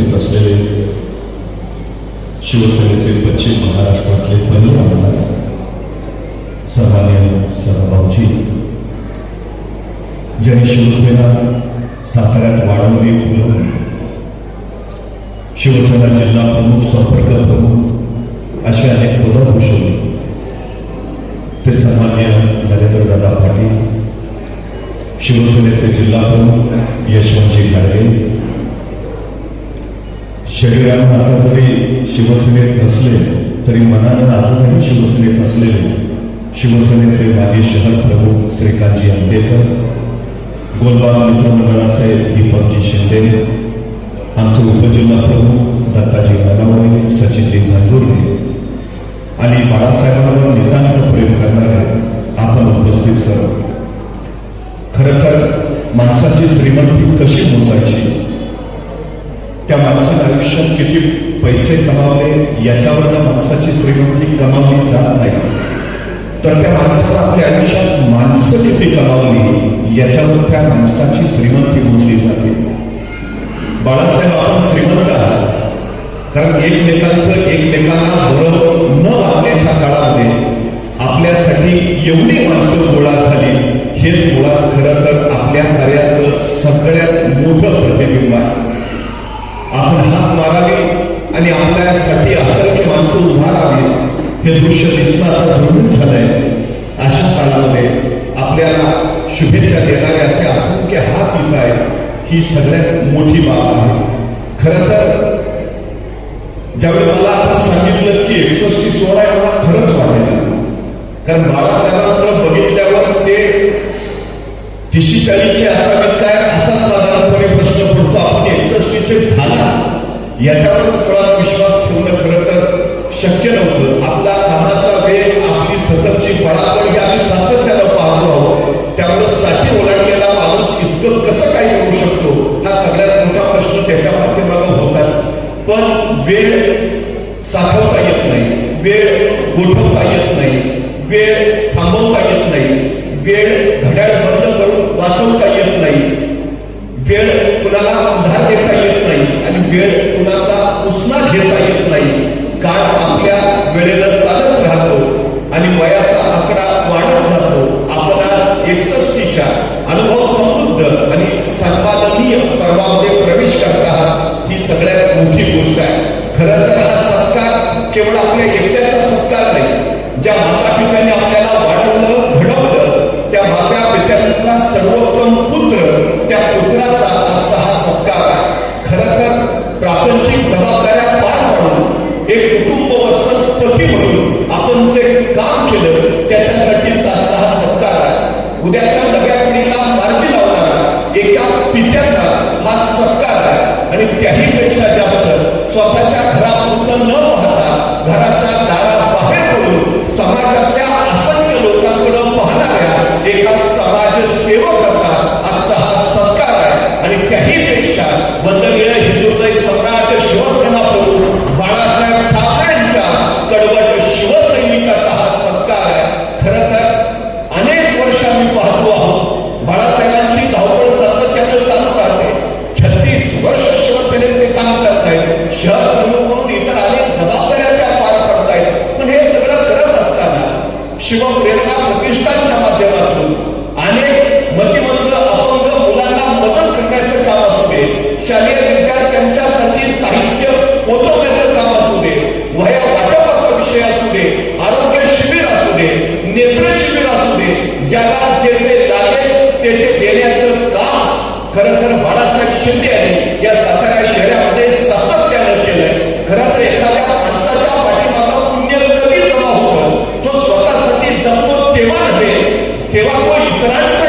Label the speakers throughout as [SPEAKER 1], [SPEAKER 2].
[SPEAKER 1] उपस्थित असलेले शिवसेनेचे पश्चिम महाराष्ट्रातले पहिलं आमदार सन्मान्य सरभाऊजी ज्यांनी शिवसेना साताऱ्यात वाढवली फुलवली शिवसेना जिल्हा प्रमुख संपर्क प्रमुख अशी अनेक पदं भूषवली. ते सन्मान्य नरेंद्रदादा पाटील शिवसेनेचे जिल्हा प्रमुख यशवंतजी गाडगे शरीरानं आता जरी शिवसेनेत नसले तरी मनानं अजूनही शिवसेनेत असलेले शिवसेनेचे माजी शहर प्रमुख श्रीकांतजी आंबेकर गोलबाग मित्रमंडळाचे दीपकजी शिंदे आमचे उपजिल्हा प्रमुख दत्ताजी नगावणे सचिनजी झांजुर्ले आणि बाळासाहेबांवर नितांत प्रेम करणारे आपण उपस्थित सर. खरं तर माणसाची श्रीमंती कशी मोजायची? त्या माणसाने आयुष्यात किती पैसे कमावले त्या माणसाची श्रीमंती कमावली जात नाही. तर त्या माणसाला आपल्या आयुष्यात माणसं किती कमावली याच्यावर त्या माणसाची श्रीमंती मोजली जाते. बाळासाहेब आपण श्रीमंत आहात. कारण एकमेकांचं एकमेकांना धोरण न वागण्याच्या काळामध्ये आपल्यासाठी एवढी माणसं गोळा झाली हेच मुळात खरं तर आपल्या कार्याचं सगळ्यात मोठं प्रतिबिंब आहे. आपण हात मारावे आणि आपल्यासाठी असंख्य माणसं उभा हे दृश्य दिसणं आता दुर्मिळ झालंय. अशा काळामध्ये आपल्याला शुभेच्छा देणारे असे असंख्य हात येत आहेत. ही सगळ्यात मोठी बाब आहे. खरं तर ज्यावेळी मला आपण सांगितलं की एकसष्टी सोळा आहे मला खरंच वाटेल कारण बाळासाहेबांकडे बघितल्यावर ते तिशी चाळीचे असावेत काय एकसष्टीचे झाला याच्यावरच मुळात विश्वास ठेवणं खरं तर शक्य नव्हतं. शिवप्रेरणा प्रतिष्ठानच्या माध्यमातून. अनेक मतिमंद अपंग मुलांना मदत करण्याचे काम असू दे शालेय विद्यार्थ्यांच्यासाठी साहित्य पोहोचवण्याचं काम असू दे वया वाटपाचा विषय असू दे आरोग्य शिबिर असू दे नेत्र शिबिर असू दे ज्याला जे जे लागेल ते ते देण्याचं काम खरं तर बाळासाहेब शिंदे यांनी या सातारा जमतो तेव्हा नव्हे तेव्हा तो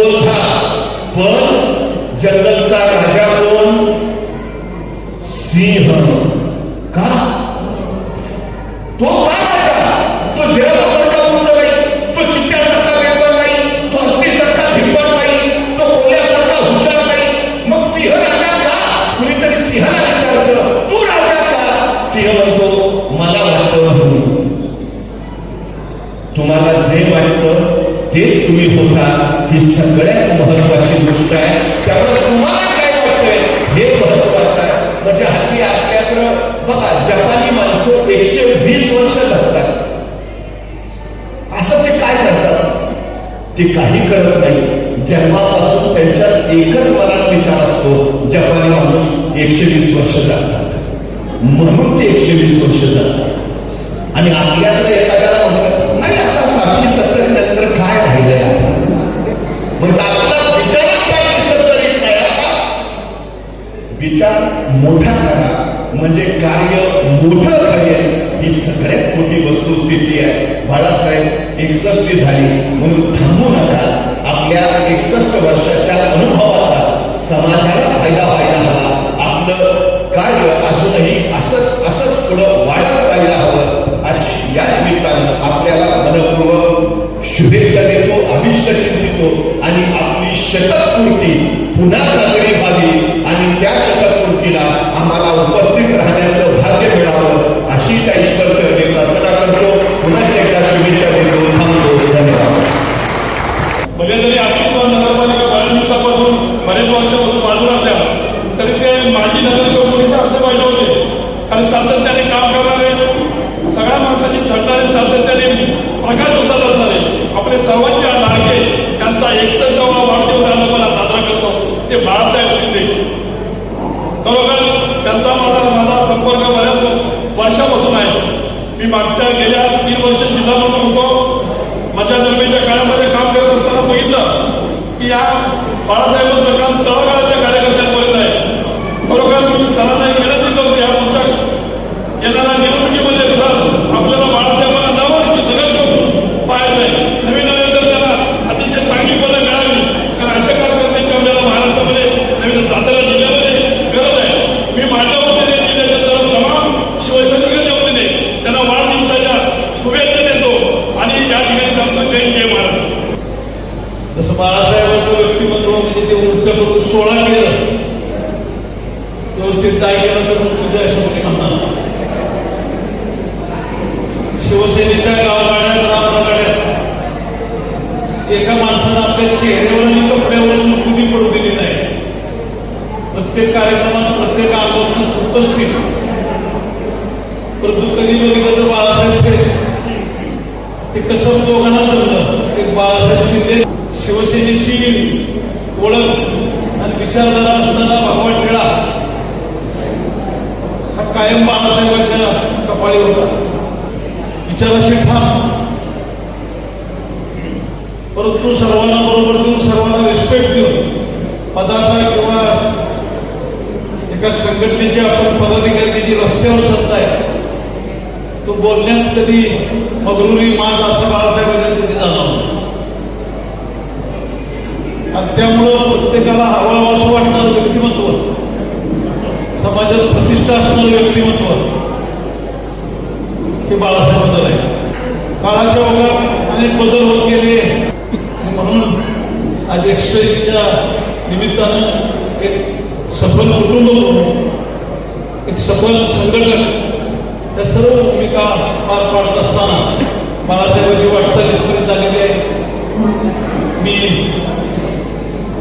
[SPEAKER 1] कोण कोल्हा महत्वाची गोष्ट आहे. त्यामुळे तुम्हाला काय वाटतंय? हे महत्वाचं आहे. म्हणजे हल्ली आपल्याकडं बघा जपानी माणसं एकशे वीस वर्ष जगतात. असं ते काय करतात? ते काही करत नाही. जन्मापासून त्यांच्यात एकच मनात विचार असतो जपानी माणूस एकशे वीस वर्ष जगतात. म्हणून ते एकशे वीस वर्ष जगतात. आणि आपल्यातलं एखाद्याला म्हणतात नाही आता साठी सत्तरी नंतर काय राहिलंय? विचार मोठा करा म्हणजे कार्य मोठं घडेल ही सगळ्यात मोठी वस्तुस्थिती आहे. बाळासाहेब एकसष्ट झाली म्हणून थांबू नका. आपल्या एकसष्ट वर्षाच्या अनुभवाचा समाजाला फायदा व्हायला हवा. आपलं कार्य अजूनही असंच असंच पुढं वाढत राहायला हवं अशी या निमित्तानं आपल्याला मनपूर्वक शुभेच्छा देतो अभिष्ट चिंतितो आणि आपली शतकपूर्ती पुन्हा साजरी उपस्थित राहण्याचं
[SPEAKER 2] गेल्या तीन वर्ष जिल्हा म्हणून होतो. माझ्या दरम्यानच्या काळामध्ये काम करत असताना बघितलं की या बाळासाहेबांचं काम तळागाळाच्या कार्यकर्त्यांपर्यंत आहे खरोखर मी सरांना एक विनंती करतो या पुढच्या येणाऱ्या निवडणुकीमध्ये सर आपल्याला बाळासाहेबांना दरवर्षी नगर पाहायचं आहे नवीन नवीन तर त्यांना अतिशय चांगली पदं मिळावी कारण अशा कार्यकर्त्यांची आपल्याला महाराष्ट्रामध्ये नवीन सातारा जिल्ह्यामध्ये गरज आहे मी माझ्या वतीने जिल्ह्याच्या सर्व तमाम शिवसैनिकांच्या वतीने त्यांना वाढदिवसाच्या शुभेच्छा देतो आणि या ठिकाणी सांगतो जय जय महाराज
[SPEAKER 3] जसं बाळासाहेबांचं व्यक्तिमत्व म्हणजे ते उलट करून सोळा केलं व्यवस्थित काय केलं तर चुकीचं आहे असं कोणी म्हणणार शिवसेनेच्या गावगाड्यात रामगाड्यात एका माणसानं आपल्या चेहऱ्यावर आणि कपड्यावर सुकृती पडू दिली नाही. प्रत्येक कार्यक्रमात प्रत्येक आंदोलनात उपस्थित. परंतु कधी बघितलं तर बाळासाहेब ते कसं दोघांना चाललं एक बाळासाहेब शिंदे शिवसेनेची ओळख आणि विचारधारा असताना भगवान टिळा हा कायम बाळासाहेबांच्या कपाळी होता विचारा ठाम परंतु सर्वांना बरोबर देऊन सर्वांना रिस्पेक्ट देऊन पदाचा किंवा एका संघटनेची आपण पदाधिकारी जी रस्त्यावर सत्ता आहे तो बोलण्यात कधी मगरुरी माज असं बाळासाहेबांच्या कधी जाणवलं आणि त्यामुळं प्रत्येकाला हवा असं वाटणारं व्यक्तिमत्व समाजात प्रतिष्ठा असणारं व्यक्तिमत्व हे बाळासाहेबांचं आहे काळाच्या ओघात अनेक बदल होत गेले आणि म्हणून आज निमित्तानं एक सफल कुटुंब म्हणून एक सफल संघटन या सर्व भूमिका पार
[SPEAKER 4] पाडत असताना बाळासाहेबांची वाटचाल इथपर्यंत आलेली आहे. मी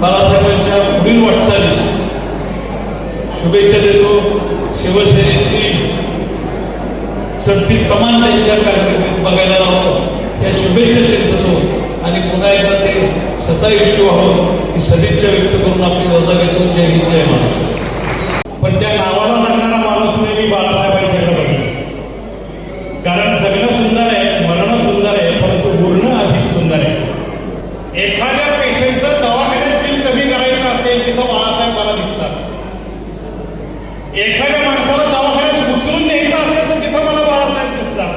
[SPEAKER 4] बाळासाहेबांच्या पुढील वाटचालीस शुभेच्छा देतो. शिवसेनेची चढती कमान त्यांच्या कार्यक्रमात बघायला लावतो. त्या शुभेच्छा देतो आणि पुन्हा एकदा ते सत्तावीस आहोत की सदिच्छा व्यक्त करून आपली रजा घेतो जय हिंद जय महाराष्ट्र.
[SPEAKER 5] पण त्या नावाला लागणारा माणूस नेहमी बाळासाहेबांच्याकडे कारण जगणं सुंदर आहे मरणं सुंदर आहे परंतु बोलणं अधिक सुंदर आहे. एखाद्या पेशंटचं दवाखान्यात बिल कमी करायचं असेल तिथं बाळासाहेब मला दिसतात. एखाद्या माणसाला दवाखान्यात उचलून न्यायचं असेल तर तिथं मला बाळासाहेब दिसतात.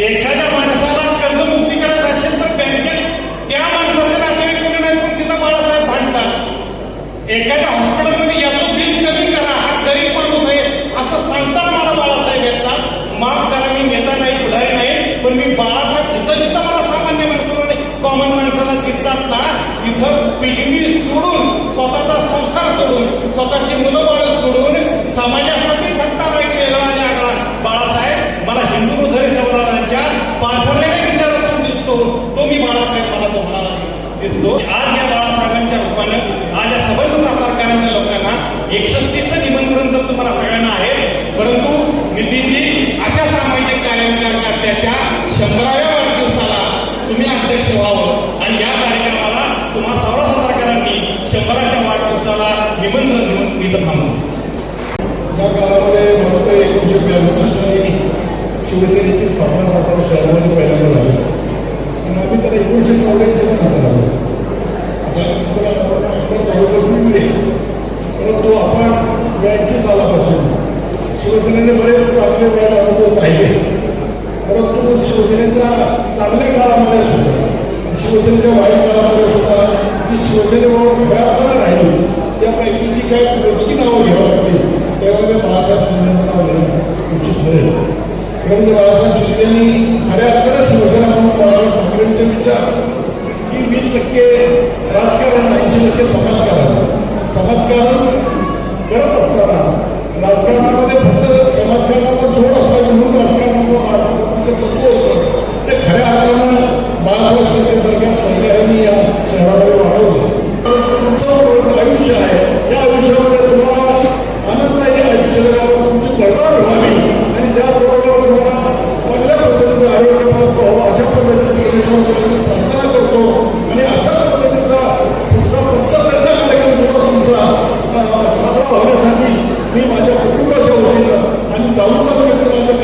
[SPEAKER 5] एखाद्या माणसाला कर्जमुक्ती करायचं असेल तर बँकेत त्या माणसाचे नातेवाईक कोणी नाही पण तिथं बाळासाहेब भांडतात एखाद्या हॉस्पिटलमध्ये याचं बिल कमी करा हा गरीब माणूस आहे असं सांगतात मला बाळासाहेब येतात. माफ करा मी नेता नाही पुढारी नाही पण मी बाळासाहेब जिथं जिथं मला सामान्य माणसाला नाही कॉमन माणसाला दिसतात ना तिथं पिढी सोडून स्वतःचा संसार सोडून स्वतःची मुलं बाळ सोडून सामान्य झटणारा एक वेगळा आणि आगळा बाळासाहेब मला हिंदू उधरी संवर्धनाच्या पाठवलेल्या विचारातून दिसतो तो मी बाळासाहेब मला तो म्हणाला दिसतो. आज या बाळासाहेबांच्या रूपानं आज या सबंध साकार करणाऱ्या लोकांना एकसष्टीचं निमंत्रण तर तुम्हाला सगळ्यांना आहे परंतु नितीनजी अशा सामाजिक कार्यकर्त्याच्या शंभराव्या वाढदिवसाला तुम्ही अध्यक्ष व्हावं. आणि या कार्यक्रमाला तुम्हा सर्व सातारकरांनी शंभराच्या वाढदिवसाला निमंत्रण देऊन मी तर थांबवलं
[SPEAKER 4] या काळामध्ये मला वाटतं ब्याण्णव शिवसेनेची स्थापना सातारा शहरामध्ये पहिल्यांदा झाली. परंतु आपण ब्याऐंशी सालापासून शिवसेनेने बरेच चांगले वाईट अनुभव पाहिले परंतु शिवसेनेच्या चांगल्या काळामध्ये सुद्धा शिवसेनेच्या वाईट काळामध्ये सुद्धा जी शिवसेनेवर खऱ्या अर्थानं राहिली त्यापैकी जी काही मोजकी नावं घ्यावं लागतील त्यामध्ये बाळासाहेब शिंदेचं नाव घेणं उचित ठरेल. परंतु बाळासाहेब शिंदेनी खऱ्या अर्थाने शिवसेना म्हणून बाळासाहेब ठाकरेंचे विचार की वीस टक्के राजकारण ऐंशी टक्के समाजकारण. समाजकारण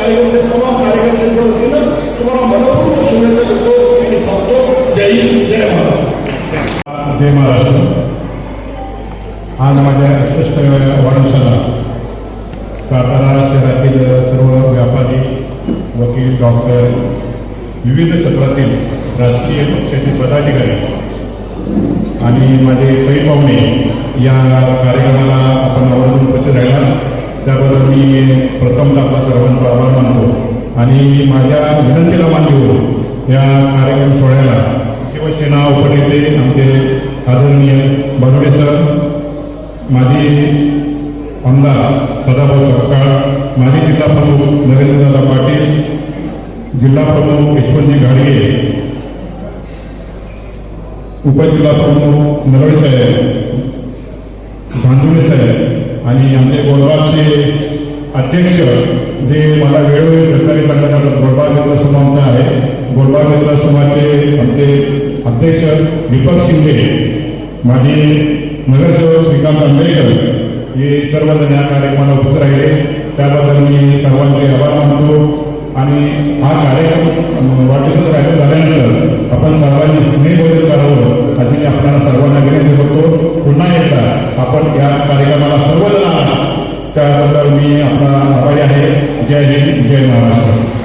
[SPEAKER 4] कार्यकर्ते तमाम कार्यकर्त्यांच्या वतीनं तुम्हाला मनपूर्वक शुभेच्छा देतो आणि थांबतो जय हिंद जय महाराष्ट्र.
[SPEAKER 5] जय महाराष्ट्र आज माझ्या एकसष्टाव्या वाढदिवसाला सातारा शहरातील सर्व व्यापारी वकील डॉक्टर विविध क्षेत्रातील राजकीय पक्षाचे पदाधिकारी आणि माझे पै या आणि माझ्या विनंतीला मान देऊन या कार्यक्रम सोहळ्याला शिवसेना उपनेते आमचे आदरणीय बनवडे सर माजी आमदार सदाभाऊ सपकाळ माजी जिल्हा प्रमुख नरेंद्रदादा पाटील जिल्हा प्रमुख यशवंतजी घाडगे उपजिल्हा प्रमुख नरळे साहेब धांजुळे साहेब आणि आमचे गोंधळाचे अध्यक्ष जे मला वेळोवेळी सहकार्य करण्यात आलं गोलबाग मित्र समाजचा आहे गोलबाग मित्र समाजचे आमचे अध्यक्ष दीपक शिंदे माझे नगरसेवक श्रीकांत आंबेडकर हे सर्वजण या कार्यक्रमाला उपस्थित राहिले. त्याबद्दल मी सर्वांचे आभार मानतो. आणि हा कार्यक्रम वाढदिवसाचा कार्यक्रम झाल्यानंतर आपण सर्वांनी स्नेहभोजन करावं अशी मी आपल्याला सर्वांना विनंती करतो. पुन्हा एकदा आपण या कार्यक्रमाला सर्वजण आहात. त्याबद्दल मी आपला आभारी आहे. जय हिंद जय महाराष्ट्र.